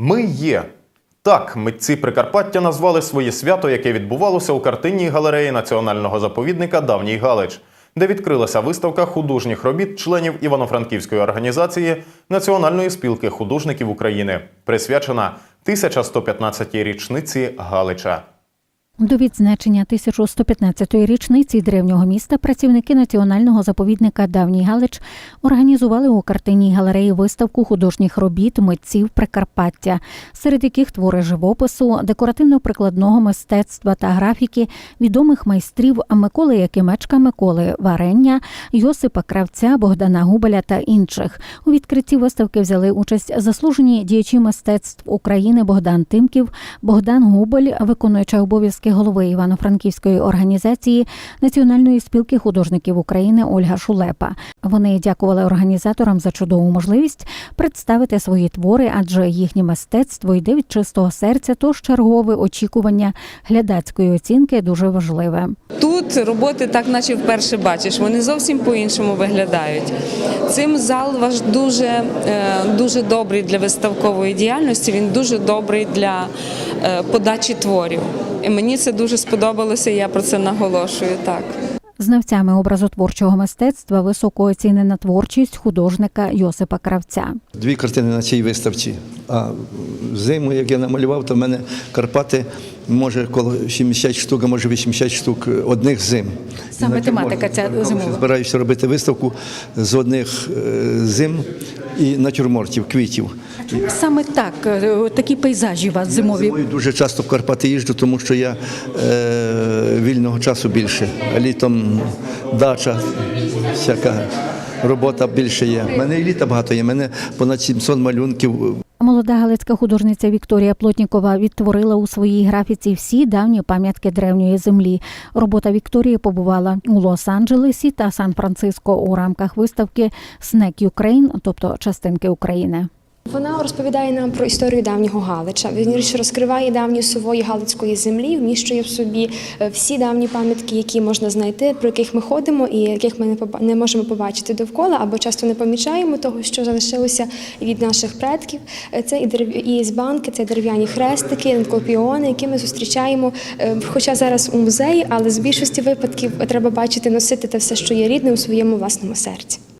Ми є. Так, митці Прикарпаття назвали своє свято, яке відбувалося у картинній галереї національного заповідника Давній Галич, де відкрилася виставка художніх робіт членів Івано-Франківської організації Національної спілки художників України, присвячена 1115-й річниці Галича. До відзначення 1115-ї річниці древнього міста працівники національного заповідника Давній Галич організували у картинній галереї виставку художніх робіт митців Прикарпаття, серед яких твори живопису, декоративно-прикладного мистецтва та графіки відомих майстрів Миколи Якимечка, Миколи Варення, Йосипа Кравця, Богдана Губеля та інших. У відкритті виставки взяли участь заслужені діячі мистецтв України Богдан Тимків, Богдан Губель, виконуюча обов'язки голови Івано-Франківської організації Національної спілки художників України Ольга Шулепа. Вони дякували організаторам за чудову можливість представити свої твори, адже їхнє мистецтво йде від чистого серця, тож чергове очікування глядацької оцінки дуже важливе. Тут роботи так, наче вперше бачиш, вони зовсім по-іншому виглядають. Цим зал ваш дуже, е, дуже добрий для виставкової діяльності. Він дуже добрий для е, подачі творів. І мені це дуже сподобалося. і Я про це наголошую. Так. Знавцями образотворчого мистецтва високо оцінена творчість художника Йосипа Кравця. Дві картини на цій виставці. А зиму, як я намалював, то в мене Карпати може коло 70 штук, а може 80 штук одних зим. Саме тематика ця зимова. Збираюся робити виставку з одних е, зим і натюрмортів, квітів. Саме так, е, такі пейзажі у вас Зимою дуже часто в Карпати їжджу, тому що я часу більше. А літом дача, всяка робота більше є. У мене і літа багато є. У мене понад 700 малюнків. Молода галицька художниця Вікторія Плотнікова відтворила у своїй графіці всі давні пам'ятки древньої землі. Робота Вікторії побувала у Лос-Анджелесі та Сан-Франциско у рамках виставки «Снек Юкрейн», тобто частинки України. Вона розповідає нам про історію давнього Галича. Вірніше розкриває давні сувої галицької землі, вміщує в собі е, всі давні пам'ятки, які можна знайти, про яких ми ходимо і яких ми не можемо побачити довкола, або часто не помічаємо того, що залишилося від наших предків. Е, Це і дерев... і з банки, це дерев'яні хрестики, енкопіони, які ми зустрічаємо, е, хоча зараз у музеї, але з більшості випадків треба бачити, носити те все, що є рідне у своєму власному серці.